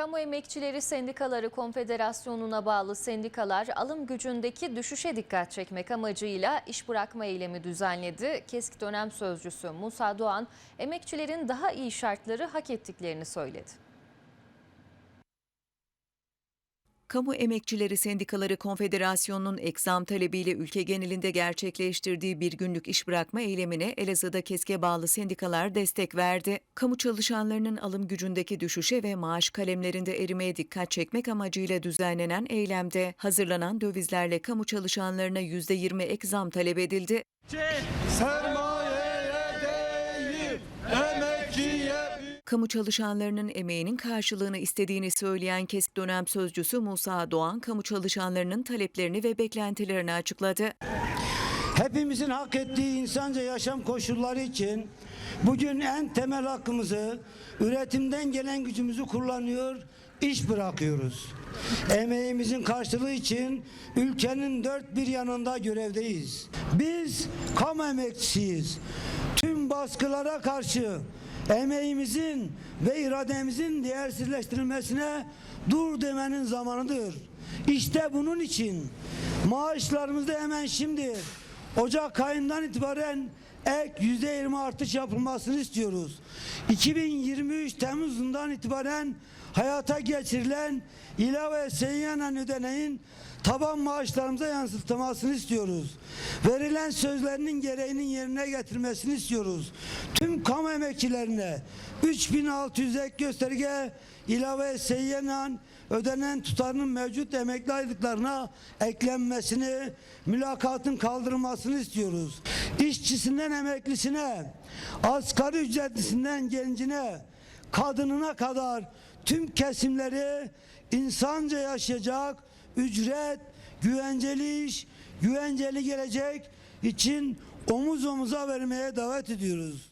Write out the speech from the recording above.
Kamu Emekçileri Sendikaları Konfederasyonu'na bağlı sendikalar alım gücündeki düşüşe dikkat çekmek amacıyla iş bırakma eylemi düzenledi. KESK dönem sözcüsü Musa Doğan, emekçilerin daha iyi şartları hak ettiklerini söyledi. Kamu Emekçileri Sendikaları Konfederasyonu'nun egzam talebiyle ülke genelinde gerçekleştirdiği bir günlük iş bırakma eylemine Elazığ'da KESK'e bağlı sendikalar destek verdi. Kamu çalışanlarının alım gücündeki düşüşe ve maaş kalemlerinde erimeye dikkat çekmek amacıyla düzenlenen eylemde hazırlanan dövizlerle kamu çalışanlarına %20 ek zam talep edildi. Sermayeye Kamu çalışanlarının emeğinin karşılığını istediğini söyleyen KESK dönem sözcüsü Musa Doğan, kamu çalışanlarının taleplerini ve beklentilerini açıkladı. Hepimizin hak ettiği insanca yaşam koşulları için bugün en temel hakkımızı üretimden gelen gücümüzü kullanıyor, iş bırakıyoruz. Emeğimizin karşılığı için ülkenin dört bir yanında görevdeyiz. Biz kamu emekçisiyiz. Tüm baskılara karşı emeğimizin ve irademizin değersizleştirilmesine dur demenin zamanıdır. İşte bunun için maaşlarımızda hemen şimdi Ocak ayından itibaren ek yüzde yirmi artış yapılmasını istiyoruz. 2023 Temmuz'undan itibaren hayata geçirilen ilave seyyanen ödeneğin taban maaşlarımıza yansıtılmasını istiyoruz. Verilen sözlerinin gereğinin yerine getirmesini istiyoruz. Tüm kamu emekçilerine 3600 ek gösterge ilave seyyanen ödenen tutarının mevcut emekli aylıklarına eklenmesini, mülakatın kaldırılmasını istiyoruz. İşçisinden emeklisine, asgari ücretlisinden gencine, kadınına kadar tüm kesimleri insanca yaşayacak ücret, güvenceli iş, güvenceli gelecek için omuz omuza vermeye davet ediyoruz.